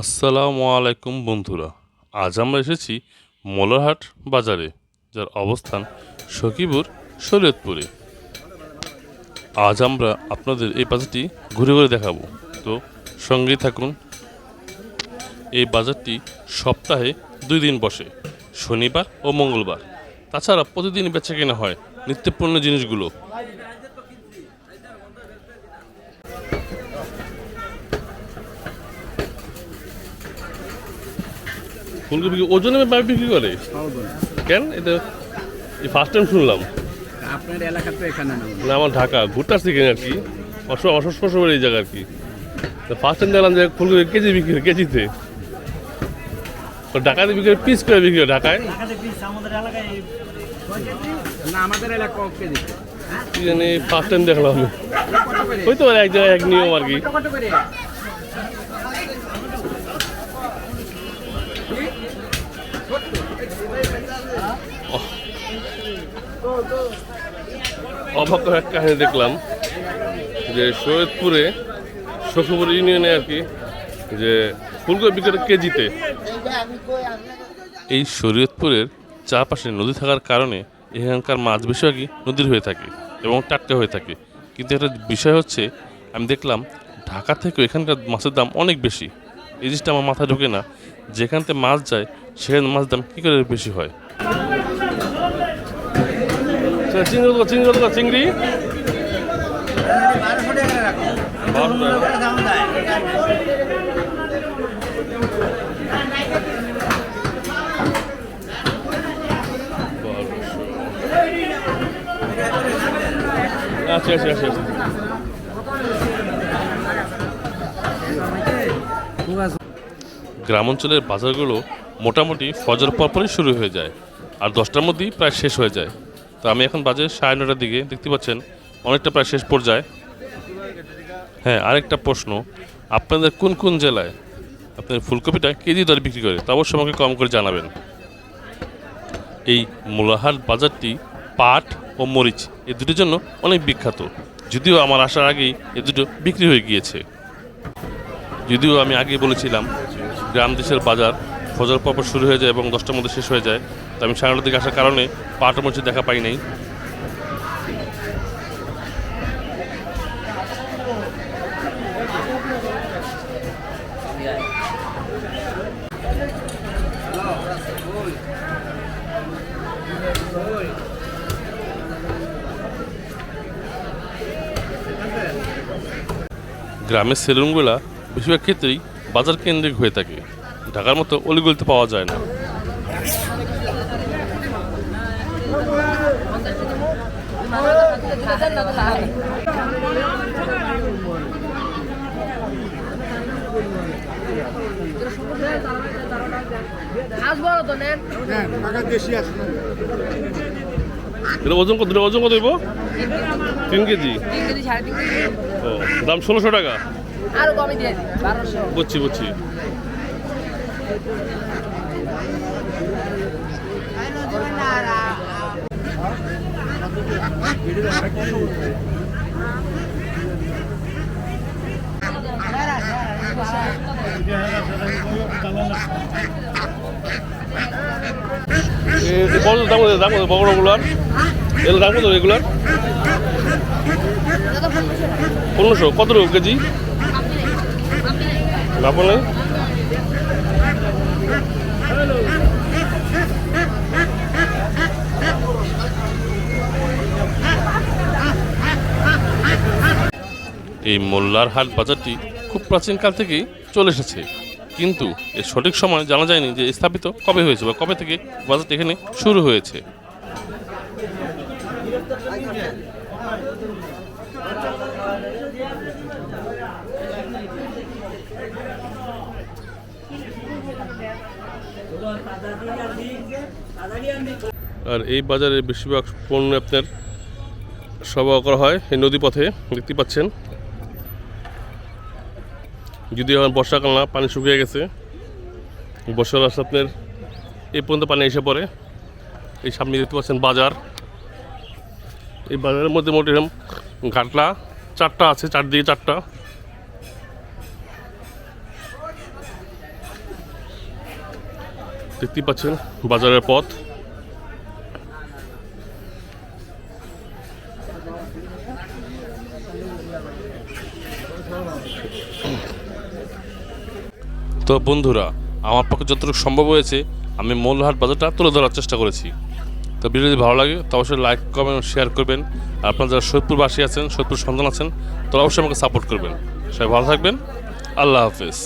আসসালামু আলাইকুম বন্ধুরা। আজ আমরা এসেছি মোলারহাট বাজারে, যার অবস্থান সখীপুর, শরীয়তপুরে। আজ আমরা আপনাদের এই বাজারটি ঘুরে ঘুরে দেখাবো। তো সঙ্গেই থাকুন। এই বাজারটি সপ্তাহে দুই দিন বসে, শনিবার ও মঙ্গলবার। তাছাড়া প্রতিদিন বেচা কেনা হয় নিত্যপণ্য জিনিসগুলো। ফুলকপি কি? ওজনে ভাবে বিক্রি করে? কেন? এটা এই ফার্স্ট টাইম শুনলাম। আপনার এলাকা তো এখানে না। না আমার ঢাকা ঘুরতে আসছি কেন আর কি। অসস্পর্শ এই জায়গা আর কি। তো ফার্স্ট টাইম দেখলাম যে ফুলকপি কেজি বিক্রি কেজিতে। তো ঢাকাতে বিক্রি পিস করে বিক্রি হয় ঢাকায়। না আমাদের এলাকা কে দিচ্ছে কি জানি ফার্স্ট টাইম দেখলাম। আমি ওই তো এক জায়গায় এক নিয়ম আর কি। অবাক এক কাহিনী দেখলাম যে সৈয়দপুরে সখীপুর ইউনিয়নে আর কি যে ফুলকপি বিক্রি করে কেজিতে এই শরীয়তপুরের চারপাশে নদী থাকার কারণে এখানকার মাছ বেশিরভাগই নদীর হয়ে থাকে এবং টাটকা হয়ে থাকে। কিন্তু একটা বিষয় হচ্ছে, আমি দেখলাম ঢাকা থেকে এখানকার মাছের দাম অনেক বেশি। এই জিনিসটা আমার মাথায় ঢোকে না। যেখান থেকে মাছ যায়, সেখানে মাছ দাম কী করে বেশি হয়? চিংড়ি কত চিংড়ি চিংড়ি বারোশো আচ্ছা আচ্ছা আচ্ছা আচ্ছা। গ্রাম অঞ্চলের বাজারগুলো মোটামুটি ফজর পরপরই শুরু হয়ে যায়, আর দশটার মধ্যেই প্রায় শেষ হয়ে যায় তো আমি এখন বাজে সাড়ে নটার দিকে, দেখতে পাচ্ছেন অনেকটা প্রায় শেষ পর্যায়ে। হ্যাঁ আরেকটা প্রশ্ন, আপনাদের কোন কোন জেলায় আপনার ফুলকপিটা কেজি দরে বিক্রি করে? তা অবশ্যই আমাকে কম করে জানাবেন। এই মোলাহাট বাজারটি পাট ও মরিচ এই দুটোর জন্য অনেক বিখ্যাত। যদিও আমার আসার আগেই এ দুটো বিক্রি হয়ে গিয়েছে। যদিও আমি আগে বলেছিলাম, গ্রাম দেশের বাজার ফজর পর শুরু হয়ে যায় এবং দশটার মধ্যে শেষ হয়ে যায়। তো আমি সাড়ে দিকে আসার কারণে ও মরিচের দেখা পাই নাই। গ্রামের সেলুনগুলা বেশিরভাগ ক্ষেত্রেই বাজার কেন্দ্রিক হয়ে থাকে। ঢাকার মতো অলিগলিতে পাওয়া যায় না। এটা ওজন কত ওজন কত হইব? তিন কেজি? কেজি সাড়ে কেজি। ও দাম ষোলোশো টাকা। বুঝছি বুঝছি। এ দাম কত দাম কত বড়গুলার এগুলো দাম কত এগুলার পনেরোশো কত কেজি? লাভ নেই এই মোল্লার হাট বাজারটি খুব প্রাচীনকাল থেকেই চলে এসেছে। কিন্তু এর সঠিক সময় জানা যায়নি যে স্থাপিত কবে হয়েছে বা কবে থেকে বাজারটি এখানে শুরু হয়েছে। আর এই বাজারে বেশিরভাগ পণ্য আপনার সরবরাহ করা হয় এই নদী পথে দেখতে পাচ্ছেন। যদি এখন বর্ষাকাল না, পানি শুকিয়ে গেছে। বর্ষার আসলে আপনার এই পর্যন্ত পানি এসে পড়ে। এই সামনে দেখতে পাচ্ছেন বাজার। এই বাজারের মধ্যে মোটে ঘাটলা, চারটা আছে, চারদিকে চারটা। দেখতেই পাচ্ছেন বাজারের পথ। তো বন্ধুরা, আমার পক্ষে যতটুকু সম্ভব হয়েছে, আমি মৌলহাট বাজারটা তুলে ধরার চেষ্টা করেছি। তো ভিডিও যদি ভালো লাগে, তো অবশ্যই লাইক কমেন্ট শেয়ার করবেন। আর আপনারা যারা সৈয়দপুরবাসী আছেন সৈয়দপুর সন্তান আছেন, তারা অবশ্যই আমাকে সাপোর্ট করবেন। সবাই ভালো থাকবেন। আল্লাহ হাফেজ।